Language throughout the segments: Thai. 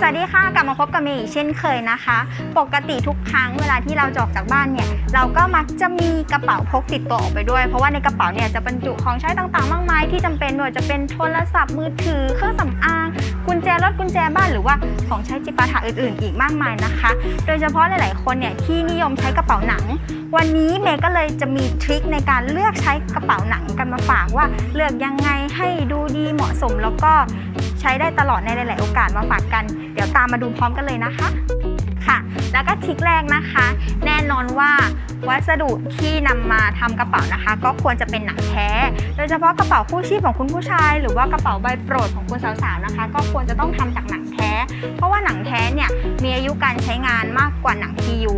สวัสดีค่ะกลับมาพบกับเมย์อีกเช่นเคยนะคะ ปกติทุกครั้งเวลาที่เราจะออกจากบ้านเนี่ยเราก็มักจะมีกระเป๋าพกติดตัวออกไปด้วย เพราะว่าในกระเป๋าเนี่ยจะบรรจุของใช้ต่างๆ มากมายที่จำเป็นไม่ว่าจะเป็นโทรศัพท์มือถือเครื่องสำอางกุญแจรถกุญแจบ้านหรือว่าของใช้จิปาถะอื่นๆ อีกมากมายนะคะ โดยเฉพาะหลายๆคนเนี่ยที่นิยมใช้กระเป๋าหนัง วันนี้เมย์ก็เลยจะมีทริคในการเลือกใช้กระเป๋าหนังกันมาฝากว่าเลือกยังไงให้ดูดีเหมาะสมแล้วก็ ใช้ได้ตลอดในหลาย ๆ โอกาสมาฝากกัน เดี๋ยวตามมาดูพร้อมกันเลยนะคะค่ะ แล้วก็ทริคแรกนะคะ แน่นอนว่าวัสดุที่นำมาทำกระเป๋านะคะ ก็ควรจะเป็นหนังแท้ โดยเฉพาะกระเป๋าคู่ชีพของคุณผู้ชาย หรือว่ากระเป๋าใบโปรดของคุณสาวๆนะคะ ก็ควรจะต้องทำจากหนังแท้ เพราะว่าหนังแท้เนี่ยมีอายุการใช้งานมากกว่าหนัง PU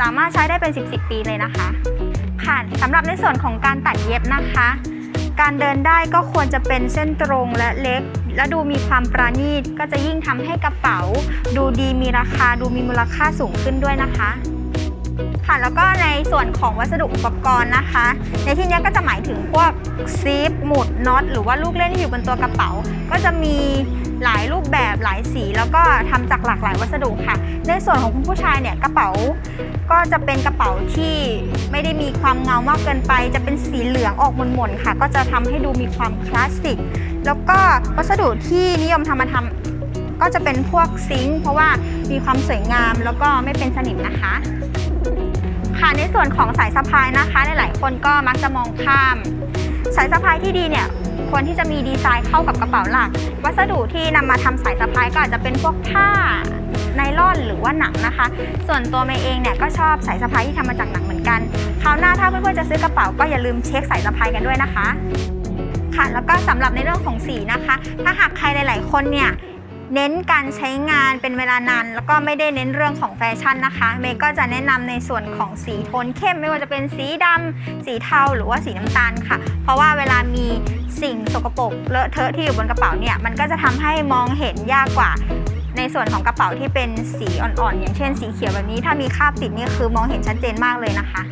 สามารถใช้ได้เป็น 10-10 ปีเลยนะคะ ค่ะสำหรับในส่วนของการตัดเย็บนะคะ การเดินได้ก็ควรจะเป็นเส้นตรงและเล็ก และดูมีความประณีตก็จะยิ่งทำให้กระเป๋า ดูดีมีราคาดูมีมูลค่าสูงขึ้นด้วยนะคะค่ะแล้วก็ในส่วนของวัสดุอุปกรณ์นะคะ ในที่นี้ก็จะหมายถึงพวกซีฟหมุดน็อตหรือว่าลูกเล่นที่อยู่บนตัวกระเป๋า ก็จะมีหลายรูปแบบหลายสี แล้วก็ทำจากหลากหลายวัสดุค่ะ ในส่วนของคุณผู้ชายเนี่ยกระเป๋า ก็จะเป็นกระเป๋าที่ไม่ได้มีความเงามากเกินไป จะเป็นสีเหลืองออกหม่นๆค่ะ ก็จะทำให้ดูมีความคลาสสิก แล้วก็วัสดุที่นิยมทำมาทำก็จะเป็นพวกซิงค์เพราะว่ามีความสวยงามแล้วก็ไม่เป็นสนิมนะคะ ค่ะในส่วนของสายสะพายนะคะหลายๆคนก็มักจะมองข้าม สายสะพายที่ดีเนี่ยควรที่จะมีดีไซน์เข้ากับกระเป๋าหลัก วัสดุที่นำมาทำสายสะพายก็อาจจะเป็นพวกผ้าไนล่อนหรือว่าหนังนะคะ ส่วนตัวเมย์เองเนี่ยก็ชอบสายสะพายที่ทำมาจากหนังเหมือนกัน คราวหน้าถ้าเพื่อนๆจะซื้อกระเป๋าก็อย่าลืมเช็คสายสะพายกันด้วยนะคะ ค่ะ แล้วก็สำหรับในเรื่องของสีนะคะ ถ้าหากใครหลาย ๆ คนเนี่ยเน้นการใช้งานเป็นเวลานานแล้วก็ไม่ได้เน้นเรื่องของแฟชั่นนะคะ เมย์ก็จะแนะนำในส่วนของสีโทนเข้ม ไม่ว่าจะเป็นสีดำสีเทาหรือว่าสีน้ำตาลค่ะ เพราะว่าเวลามีสิ่งสกปรกเลอะเทอะที่อยู่บนกระเป๋าเนี่ยมันก็จะทำให้มองเห็นยากกว่า ในส่วนของกระเป๋าที่เป็นสีอ่อนๆอย่างเช่นสีเขียวแบบนี้ ถ้ามีคราบติดนี่คือมองเห็นชัดเจนมากเลยนะคะ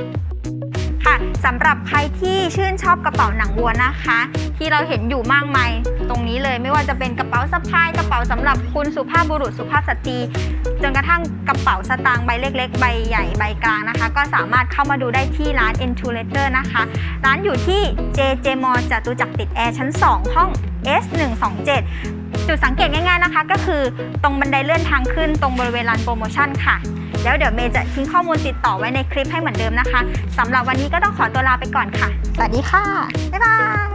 ค่ะสำหรับใครที่ชื่นชอบกระเป๋าหนังวัวนะคะ ที่เราเห็นอยู่มากมายตรงนี้เลยไม่ว่าจะเป็นกระเป๋าสะพายกระเป๋าสำหรับคุณสุภาพบุรุษสุภาพสตรีจนกระทั่งกระเป๋าสตางค์ใบเล็ก ๆ ใบใหญ่ใบกลางนะคะ ก็สามารถเข้ามาดูได้ที่ร้าน e n t u l a t o r นะคะ ร้านอยู่ที่ JJ m a l l จตุจักรติดแอร์ชั้น 2 ห้อง S127 จุดสังเกตง่ายๆนะคะ ก็คือตรงบันไดเลื่อนทางขึ้นตรงบริเวณลานโปรโมชั่นค่ะ แล้วเดี๋ยวเมย์จะทิ้งข้อมูลติดต่อไว้ในคลิปให้เหมือนเดิมนะคะสำหรับวันนี้ก็ต้องขอตัวลาไปก่อนค่ะ สวัสดีค่ะ บ๊ายบาย